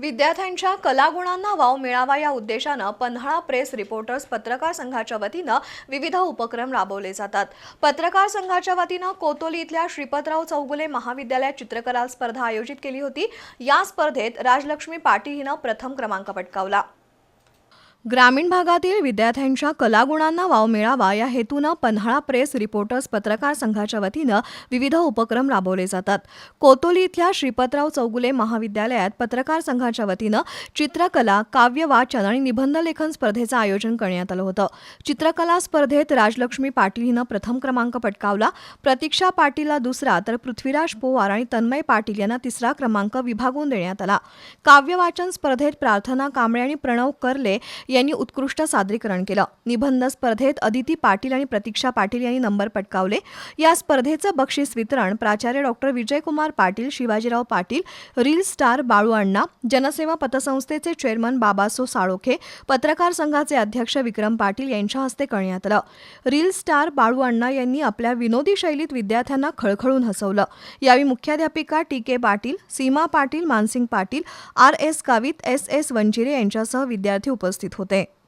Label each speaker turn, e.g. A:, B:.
A: विद्यार्थ्यांच्या कलागुणांना वाव मिळावा या उद्देशानं पन्हाळा प्रेस रिपोर्टर्स पत्रकार संघाच्या वतीनं विविध उपक्रम राबवले जातात. पत्रकार संघाच्या वतीनं कोतोली इथल्या श्रीपतराव चौगुले महाविद्यालयात चित्रकला स्पर्धा आयोजित केली होती. या स्पर्धेत राजलक्ष्मी पाटील हिनं प्रथम क्रमांक पटकावला. ग्रामीण भागातील विद्यार्थ्यांच्या कलागुणांना वाव मिळावा या हेतूनं पन्हाळा प्रेस रिपोर्टर्स पत्रकार संघाच्या वतीनं विविध उपक्रम राबवले जातात. कोतोली इथल्या श्रीपतराव चौगुले महाविद्यालयात पत्रकार संघाच्या वतीनं चित्रकला काव्य वाचन आणि निबंध लेखन स्पर्धेचं आयोजन करण्यात आलं होतं. चित्रकला स्पर्धेत राजलक्ष्मी पाटील हिनं प्रथम क्रमांक पटकावला. प्रतीक्षा पाटीलला दुसरा तर पृथ्वीराज पोवार आणि तन्मय पाटील यांना तिसरा क्रमांक विभागून देण्यात आला. काव्य वाचन स्पर्धेत प्रार्थना कांबळे आणि प्रणव करले यांनी उत्कृष्ट सादरीकरण केलं. निबंध स्पर्धेत अदिती पाटील आणि प्रतीक्षा पाटील यांनी नंबर पटकावले. या स्पर्धेचं बक्षीस वितरण प्राचार्य doctor Vijaykumar Patil Shivajirao Patil reel star Balu Anna Janseva पतसंस्थेचे chairman Babaso Salokhe पत्रकार संघाचे अध्यक्ष विक्रम पाटील यांच्या हस्ते करण्यात आलं. रील स्टार बाळू अण्णा यांनी आपल्या विनोदी शैलीत विद्यार्थ्यांना खळखळून हसवलं. यावेळी मुख्याध्यापिका T K Patil Seema Patil Mansingh Patil R S Kavit S S Vanjire यांच्यासह विद्यार्थी उपस्थित होते. disfruté.